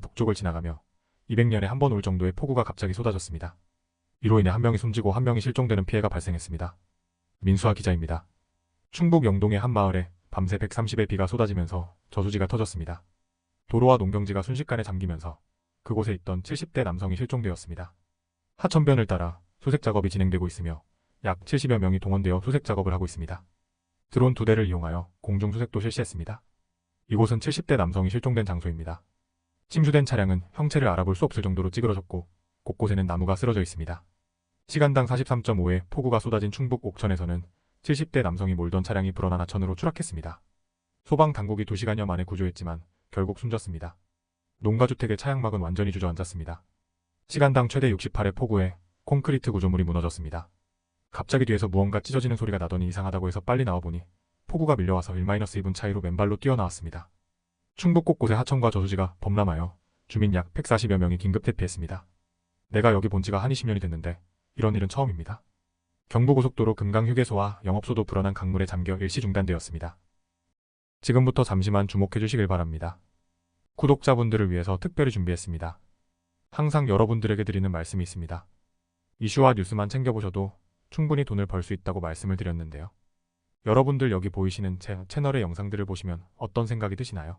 북쪽을 지나가며 200년에 한 번 올 정도의 폭우가 갑자기 쏟아졌습니다. 이로 인해 한 명이 숨지고 한 명이 실종되는 피해가 발생했습니다. 민수아 기자입니다. 충북 영동의 한 마을에 밤새 130의 비가 쏟아지면서 저수지가 터졌습니다. 도로와 농경지가 순식간에 잠기면서 그곳에 있던 70대 남성이 실종되었습니다. 하천변을 따라 수색 작업이 진행되고 있으며 약 70여 명이 동원되어 수색 작업을 하고 있습니다. 드론 두 대를 이용하여 공중 수색도 실시했습니다. 이곳은 70대 남성이 실종된 장소입니다. 침수된 차량은 형체를 알아볼 수 없을 정도로 찌그러졌고 곳곳에는 나무가 쓰러져 있습니다. 시간당 43.5의 폭우가 쏟아진 충북 옥천에서는 70대 남성이 몰던 차량이 불어난 하천으로 추락했습니다. 소방 당국이 2시간여 만에 구조했지만 결국 숨졌습니다. 농가주택의 차양막은 완전히 주저앉았습니다. 시간당 최대 68의 폭우에 콘크리트 구조물이 무너졌습니다. 갑자기 뒤에서 무언가 찢어지는 소리가 나더니 이상하다고 해서 빨리 나와보니 폭우가 밀려와서 1-2분 차이로 맨발로 뛰어나왔습니다. 충북 곳곳에 하천과 저수지가 범람하여 주민 약 140여 명이 긴급 대피했습니다. 내가 여기 본 지가 한 20년이 됐는데 이런 일은 처음입니다. 경부고속도로 금강휴게소와 영업소도 불어난 강물에 잠겨 일시 중단되었습니다. 지금부터 잠시만 주목해 주시길 바랍니다. 구독자분들을 위해서 특별히 준비했습니다. 항상 여러분들에게 드리는 말씀이 있습니다. 이슈와 뉴스만 챙겨보셔도 충분히 돈을 벌 수 있다고 말씀을 드렸는데요. 여러분들 여기 보이시는 제 채널의 영상들을 보시면 어떤 생각이 드시나요?